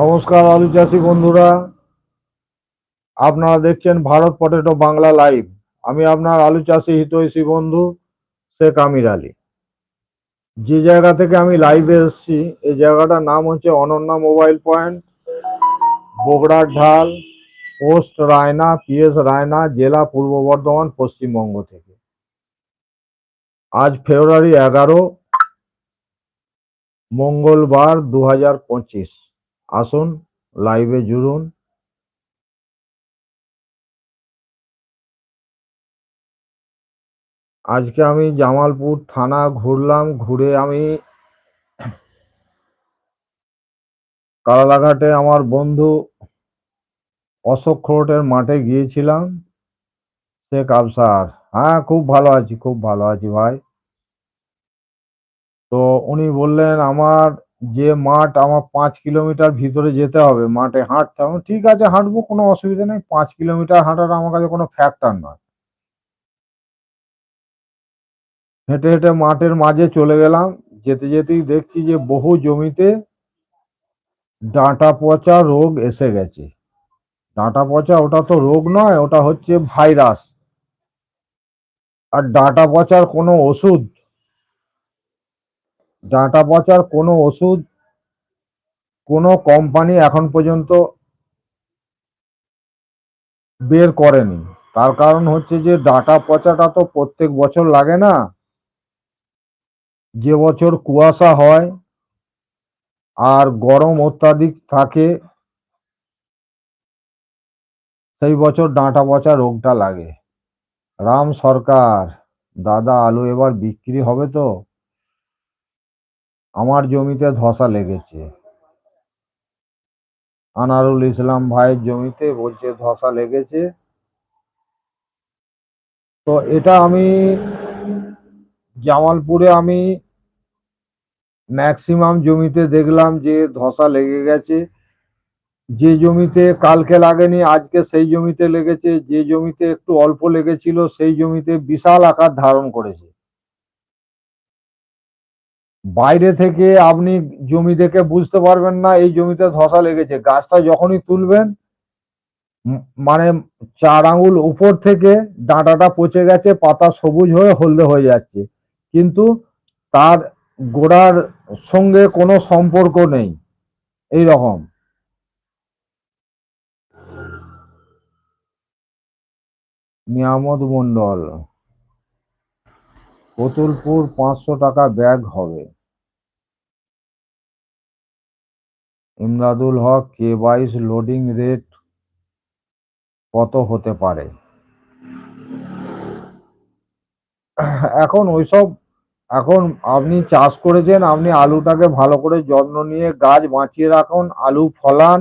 নমস্কার আলু চাষি বন্ধুরা। আপনারা দেখছেন ভারত পটেটো বাংলা লাইভ। আমি আপনার আলু চাষি হিতৈষী বন্ধু শেখ আমির আলী। যে জায়গা থেকে আমি লাইভে এসেছি, এই জায়গাটার নাম হচ্ছে অনন্যা মোবাইল পয়েন্ট, বগড়ার ঢাল, পোস্ট রায়না, পিএস রায়না, জেলা পূর্ব বর্ধমান, পশ্চিমবঙ্গ থেকে। আজ ফেব্রুয়ারি এগারো, মঙ্গলবার দু হাজার পঁচিশ। আসুন লাইভে জুড়ুন। আজকে আমি জামালপুর থানা ঘুরলাম, ঘুরে আমি কালাঘাটে আমার বন্ধু অশোক খোটের মাঠে গিয়েছিলাম। শেখ আফসার হ্যাঁ খুব ভালো আছি, খুব ভালো আছি ভাই। তো উনি বললেন, আমার যে মাঠ আমার পাঁচ কিলোমিটার ভিতরে যেতে হবে, মাঠে হাঁটতে হবে, ঠিক আছে, হাঁটবো, কোনো অসুবিধা নেই, পাঁচ কিলোমিটার হাঁটার আমার কাছে কোনো ফ্যাক্টর নয়। হেঁটে হেঁটে মাঠের মাঝে চলে গেলাম, যেতে যেতেই দেখছি যে বহু জমিতে ডাঁটা পচা রোগ এসে গেছে। ডাঁটা পচা ওটা তো রোগ নয়, ওটা হচ্ছে ভাইরাস। আর ডাঁটা পচার কোনো ওষুধ ডাঁটা পচার কোনো ওষুধ, কোনো কোম্পানি এখন পর্যন্ত বের করেনি। তার কারণ হচ্ছে যে, ডাটা পচাটা তো প্রত্যেক বছর লাগে না। যে বছর কুয়াশা হয় আর গরম অত্যাধিক থাকে, সেই বছর ডাঁটা পচা রোগটা লাগে। রাম সরকার, দাদা আলু এবার বিক্রি হবে তো? আমার জমিতে ধসা লেগেছে। আনারুল ইসলাম ভাইয়ের জমিতে বলছে ধসা লেগেছে। তো এটা আমি জামালপুরে আমি ম্যাক্সিমাম জমিতে দেখলাম যে ধসা লেগে গেছে। যে জমিতে কালকে লাগেনি, আজকে সেই জমিতে লেগেছে। যে জমিতে একটু অল্প লেগেছিল, সেই জমিতে বিশাল আকার ধারণ করেছে। বাইরে থেকে আপনি জমি দেখে বুঝতে পারবেন না, এই জমিতে ধসা লেগেছে। গাছটা যখনই তুলবেন মানে চার আঙুল উপর থেকে ডাঁটাটা পচে গেছে, পাতা সবুজ হয়ে হলদে হয়ে যাচ্ছে। কিন্তু তার গোড়ার সঙ্গে কোনো সম্পর্ক নেই। এই রকম। নিয়ামত মন্ডল কতুলপুর পাঁচশো টাকা ব্যাগ হবে। ইমদাদুল হক কে বাইশ লোডিং রেট কত হতে পারে? এখন ওইসব, এখন আপনি চাষ করেছেন, আপনি আলুটাকে ভালো করে যত্ন নিয়ে গাছ বাঁচিয়ে রাখুন, আলু ফলান।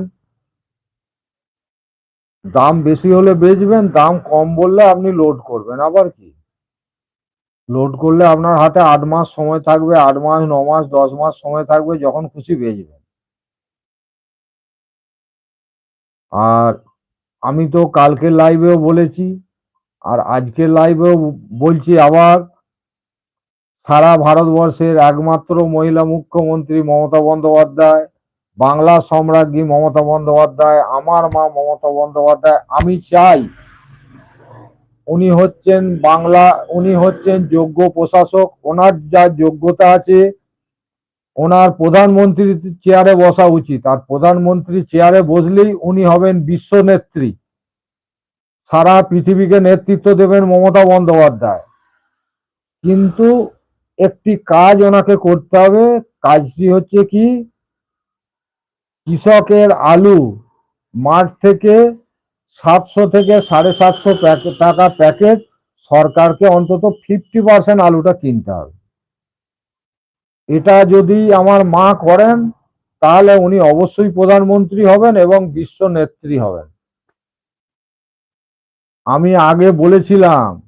দাম বেশি হলে বেচবেন, দাম কম বললে আপনি লোড করবেন। আবার কি? লোড করলে আপনার হাতে আট মাস সময় থাকবে, আট মাস, ন মাস, দশ মাস সময় থাকবে, যখন খুশি বেচবেন। আর আমি তো কালকে লাইভেও বলেছি, আর আজকে লাইভেও বলছি আবার, সারা ভারতবর্ষের একমাত্র মহিলা মুখ্যমন্ত্রী মমতা বন্দ্যোপাধ্যায়, বাংলা সম্রাজ্ঞী মমতা বন্দ্যোপাধ্যায়, আমার মা মমতা বন্দ্যোপাধ্যায়, আমি চাই উনি হচ্ছেন বাংলা, উনি হচ্ছেন যোগ্য প্রশাসক, ওনার যা যোগ্যতা আছে ওনার প্রধানমন্ত্রী চেয়ারে বসা উচিত। আর প্রধানমন্ত্রী চেয়ারে বসলেই উনি হবেন বিশ্ব নেত্রী। সারা পৃথিবীকে নেতৃত্ব দেবেন মমতা বন্দ্যোপাধ্যায়। কিন্তু একটি কাজ ওনাকে করতে হবে। কাজটি হচ্ছে কি? কৃষকের আলু মাঠ থেকে সাতশো থেকে সাড়ে সাতশো টাকা প্যাকেট সরকারকে অন্তত ফিফটি পার্সেন্ট আলুটা কিনতে হবে। এটা যদি আমার মা করেন, তাহলে উনি অবশ্যই প্রধানমন্ত্রী হবেন এবং বিশ্ব নেত্রী হবেন। আমি আগে বলেছিলাম,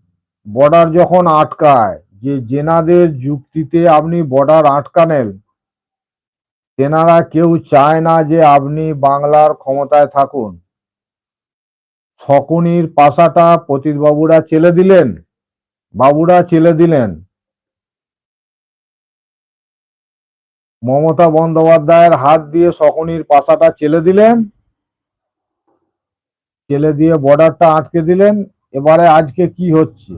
বর্ডার যখন আটকায়, যে জেনাদের যুক্তিতে আপনি বর্ডার আটকানেন, তেনারা কেউ চায় না যে আপনি বাংলার ক্ষমতায় থাকুন। শকুনির পাশাটা পতিতবাবুরা চেলে দিলেন, বাবুরা চেলে দিলেন। মমতা বন্দ্যোপাধ্যায়ের হাত দিয়ে শকুনির পাশাটা চেলে দিলেন। চেলে দিয়ে বর্ডারটা আটকে দিলেন। এবারে আজকে কি হচ্ছে?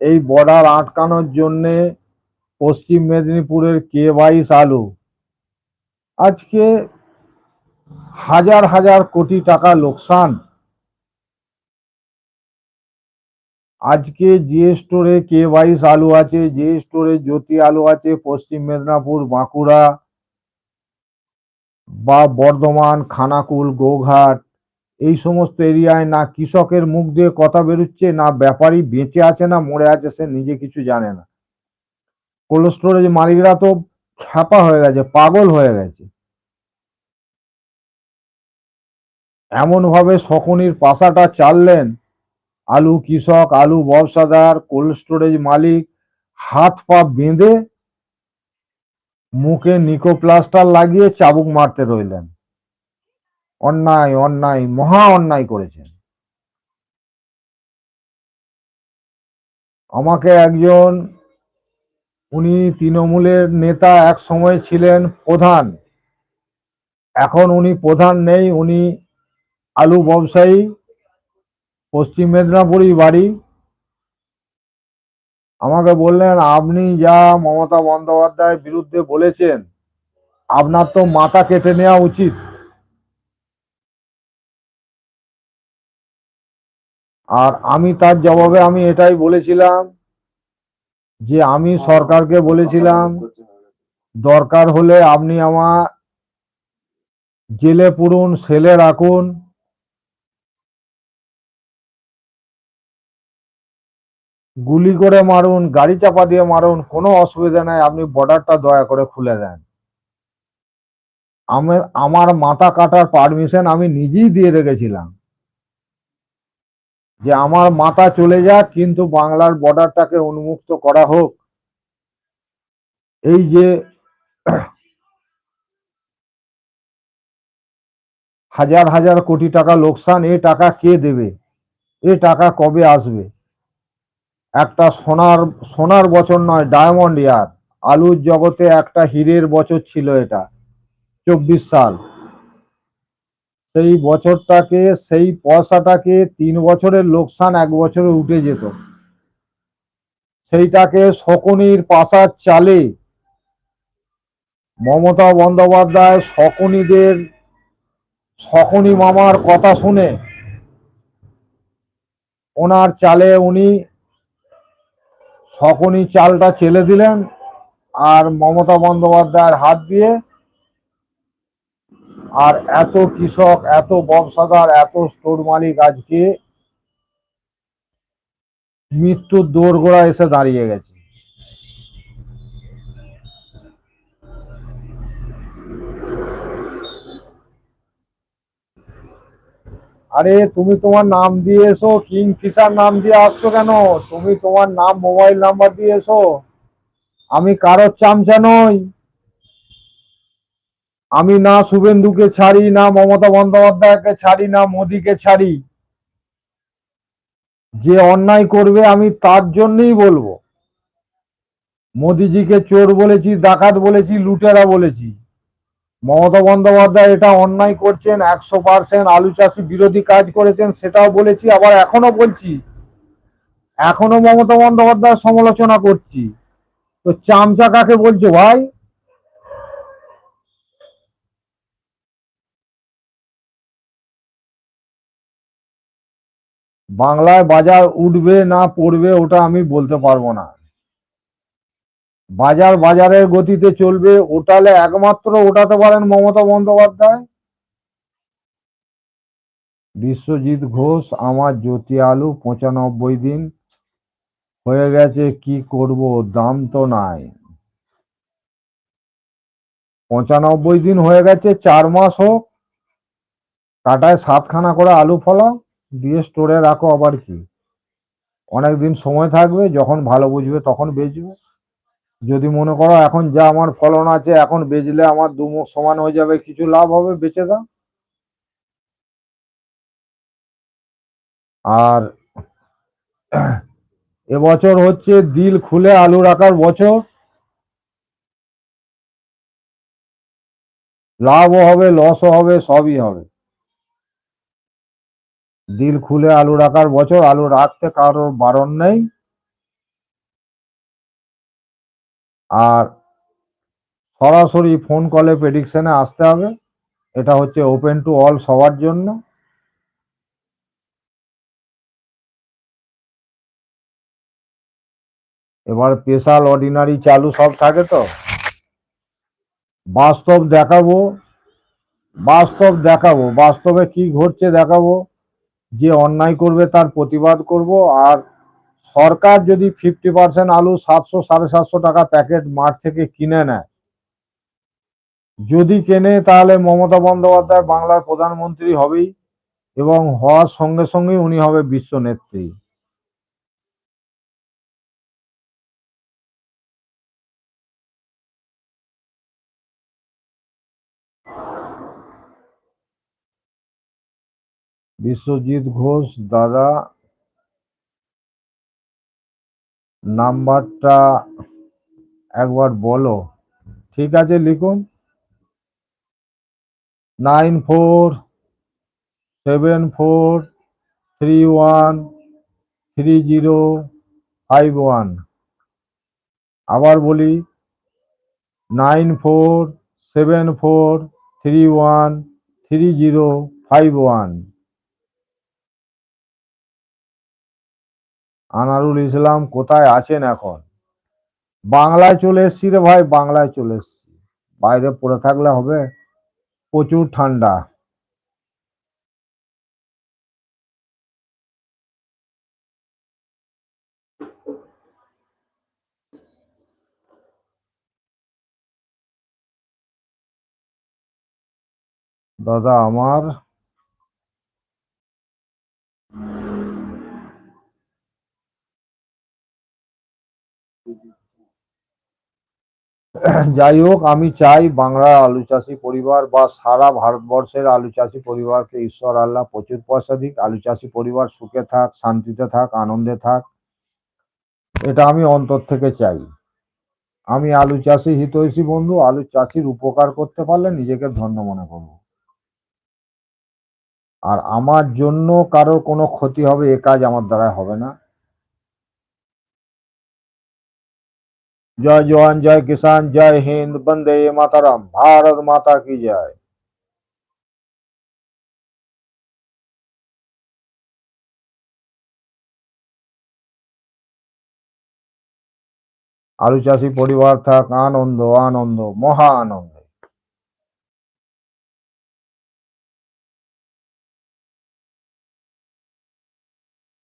এই বর্ডার আটকানোর জন্যে পশ্চিম মেদিনীপুরের কে বাইশ আলু আজকে হাজার হাজার কোটি টাকা লোকসান। আজকে যে স্টোরে কে বাইশ আলু আছে, যে স্টোরে জ্যোতি আলু আছে, পশ্চিম মেদিনীপুর, বাঁকুড়া বা বর্ধমান, খানাকুল, গোঘাট, এই সমস্ত এরিয়ায় না কৃষকের মুখ দিয়ে কথা বেরোচ্ছে, না ব্যাপারী বেঁচে আছে না মরে আছে সে নিজে কিছু জানে না। কোল্ড স্টোরেজ মালিকরা তো খ্যাপা হয়ে গেছে, পাগল হয়ে গেছে। এমনভাবে শকুনির পাশাটা চাললেন আলু কৃষক, আলু ব্যবসাদার, কোল্ড স্টোরেজ মালিক, হাত পা বেঁধে মুখে নিকো প্লাস্টার লাগিয়ে চাবুক মারতে রইলেন। অন্যায় অন্যায়, মহা অন্যায় করেছেন। আমাকে একজন, উনি তৃণমূলের নেতা এক সময় ছিলেন প্রধান। এখন উনি প্রধান নেই, উনি আলু ব্যবসায়ী। পশ্চিম মেদিনীপুরই বাড়ি। আমাকে বললেন, আপনি যা মমতা বন্দ্যোপাধ্যায়ের বিরুদ্ধে বলেছেন, আপনার তো মাথা কেটে নেওয়া উচিত। আর আমি তার জবাবে আমি এটাই বলেছিলাম যে, আমি সরকারকে বলেছিলাম, দরকার হলে আপনি আমার জেলে পুরুন, সেলে রাখুন। গুলি করে মারুন, গাড়ি চাপা দিয়ে মারুন, কোনো অসুবিধা নাই, আপনি বর্ডারটা দয়া করে খুলে দেন। আমার আমার মাথা কাটার পারমিশন আমি নিজেই দিয়ে রেখেছিলাম। যে আমার মাথা চলে যাক, কিন্তু বাংলার বর্ডারটাকে উন্মুক্ত করা হোক। এই যে হাজার হাজার কোটি টাকা লোকসান, এ টাকা কে দেবে? এ টাকা কবে আসবে? একটা সোনার সোনার বছর নয় ডায়মন্ড ইয়ার আলুর জগতে একটা হীরের বছর ছিল এটা, চব্বিশ সাল। সেই বছরটাকে, সেই পয়সাটাকে তিন বছরের লোকসান এক বছরে উঠে যেত। সেইটাকে শকুনির পাশার চালে মমতা বন্দ্যোপাধ্যায় শকুনিদের, শকুনি মামার কথা শুনে ওনার চালে উনি শকুনি চালটা চেলে দিলেন আর মমতা বন্দ্যোপাধ্যায়ের হাত দিয়ে আর এত কৃষক, এত ব্যবসাদার এত স্টোর মালিক আজকে মৃত্যুর দোরগোড়া এসে দাঁড়িয়ে গেছে। আরে, তুমি তোমার নাম দিয়ে এসো, কিং ফিশার নাম দিয়ে আসছো কেন? তুমি তোমার নাম, মোবাইল নাম্বার দিয়ে এসো। আমি কারোর চামচা নই। আমি না শুভেন্দুকে ছাড়ি, না মমতা বন্দ্যোপাধ্যায়কে ছাড়ি, না মোদিকে ছাড়ি। যে অন্যায় করবে, আমি তার জন্যই বলব। মোদিজিকে চোর বলেছি, ডাকাত বলেছি, লুটেরা বলেছি। মমতা বন্দ্যোপাধ্যায় এটা অন্যায় করছেন, একশো পার্সেন্ট আলু চাষি বিরোধী কাজ করেছেন, সেটাও বলেছি, আবার এখনও বলছি। এখনও মমতা বন্দ্যোপাধ্যায় সমালোচনা করছি। তো চামচা কাকে বলছো ভাই? বাংলায় বাজার উঠবে না পড়বে ওটা আমি বলতে পারব না। বাজার বাজারের গতিতে চলবে, ওটালে একমাত্র ওটাতে পারেন মমতা বন্দ্যোপাধ্যায়। বিশ্বজিৎ ঘোষ, আমার জ্যোতি আলু, পঁচানব্বই দিন। হয়ে গেছে, কি করব? দাম তো নাই। পঁচানব্বই দিন হয়ে গেছে, চার মাস হোক। কাটায় সাতখানা করে আলু ফলা দিয়ে স্টোরে রাখো আবার কি। অনেক দিন সময় থাকবে, যখন ভালো বুঝবে তখন বেচবে। যদি মনে করো এখন যা আমার ফলন আছে, এখন বেচলে আমার দুমুখ সমান হয়ে যাবে, কিছু লাভ হবে বেচে দাও। আর এবছর হচ্ছে দিল খুলে আলু রাখার বছর। লাভও হবে, লসও হবে, সবই হবে। দিল খুলে আলু রাখার বছর, আলু রাখতে কারোর বারণ নেই। আর সরাসরি ফোন কলে প্রেডিকশনে আসতে হবে। এটা হচ্ছে ওপেন টু অল সবার জন্য। এবার স্পেশাল অর্ডিনারি চালু সব থাকে তো? বাস্তব দেখাবো। বাস্তব দেখাবো। বাস্তবে কি ঘটছে দেখাবো। যে অন্যায় করবে তার প্রতিবাদ করব। আর সরকার যদি ফিফটি পার্সেন্ট আলু সাতশো, সাড়ে সাতশো টাকা প্যাকেট মাঠ থেকে কিনে নেয়, যদি কেনে, তাহলে মমতা বন্দ্যোপাধ্যায় বাংলার প্রধানমন্ত্রী হবেই এবং হওয়ার সঙ্গে সঙ্গেই উনি হবে বিশ্ব নেত্রী। বিশ্বজিৎ ঘোষ, দাদা নাম্বারটা একবার বলো। ঠিক আছে, লিখুন। Nine four seven four three one three zero five one. আবার বলি, nine four seven four three one three zero five one. Anarul Islam কোথায় আছেন এখন? বাংলায় চলে এসছি রে ভাই, বাংলায় চলে এসছি। বাইরে পড়ে থাকলে হবে, প্রচুর ঠান্ডা। দাদা, আমার যাই হোক, আমি চাই বাংলার আলু চাষি পরিবার বা সারা ভারতবর্ষের আলু চাষি পরিবারকে ঈশ্বর আল্লাহ প্রচুর পয়সা দিক। আলু চাষি পরিবার সুখে থাক, শান্তিতে থাক, আনন্দে থাক। এটা আমি অন্তর থেকে চাই। আমি আলু চাষি হিতৈষী বন্ধু, আলু চাষির উপকার করতে পারলে নিজেকে ধন্য মনে করব। আর আমার জন্য কারোর কোনো ক্ষতি হবে, এ কাজ আমার দ্বারা হবে না। জয় জওয়ান জয় কিষান জয় হিন্দ বন্দে মাতারাম ভারত মাতা কি জয় আলু চাষি পরিবার থাক আনন্দ আনন্দ মহা আনন্দ